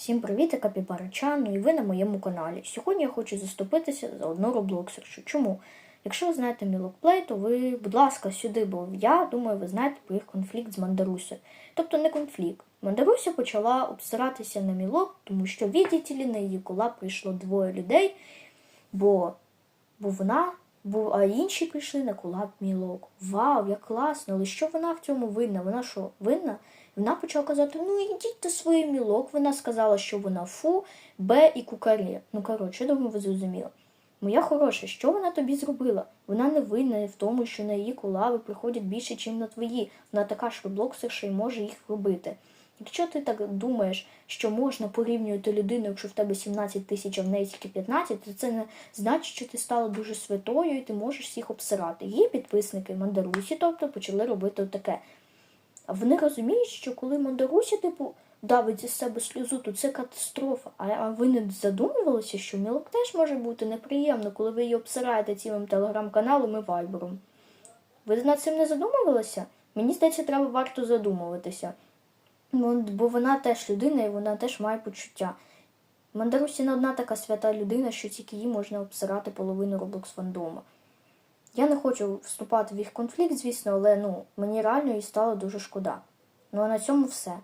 Всім привіт, я Капібарачан, ну і ви на моєму каналі. Сьогодні я хочу заступитися за одну роблоксершу. Чому? Якщо ви знаєте Мілокплей, то ви, будь ласка, сюди, бо я думаю, ви знаєте про їх конфлікт з Мандарусею. Тобто не конфлікт. Мандаруся почала обсиратися на мілок, тому що, ли, на її колаб прийшло двоє людей, бо, бо вона, бо, а інші прийшли на колаб мілок. Вау, як класно! Але що вона в цьому винна? Вона що, винна? Вона почала казати: ну ідіть до своїх мілок. Вона сказала, що вона фу, б і кукарі. Ну коротше, я думаю, ви зрозуміли. Моя хороша, що вона тобі зробила? Вона не винна в тому, що на її колави приходять більше, ніж на твої. Вона така ж роблоксерша і може їх робити. Якщо ти так думаєш, що можна порівнювати людину, якщо в тебе 17 тисяч, а в неї тільки 15, то це не значить, що ти стала дуже святою і ти можеш всіх обсирати. Її підписники Мандарусі, тобто, почали робити таке. Вони розуміють, що коли Мандарусі, типу, давить із себе сльозу, то це катастрофа. А, ви не задумувалися, що мілок теж може бути неприємно, коли ви її обсираєте цілим телеграм-каналом і вайбером. Ви над цим не задумувалися? Мені здається, треба варто задумуватися. Ну, бо вона теж людина і вона теж має почуття. Мандарусі не одна така свята людина, що тільки їй можна обсирати половину Роблокс фандому. Я не хочу вступати в їх конфлікт, звісно, але ну, мені реально їй стало дуже шкода. Ну а на цьому все.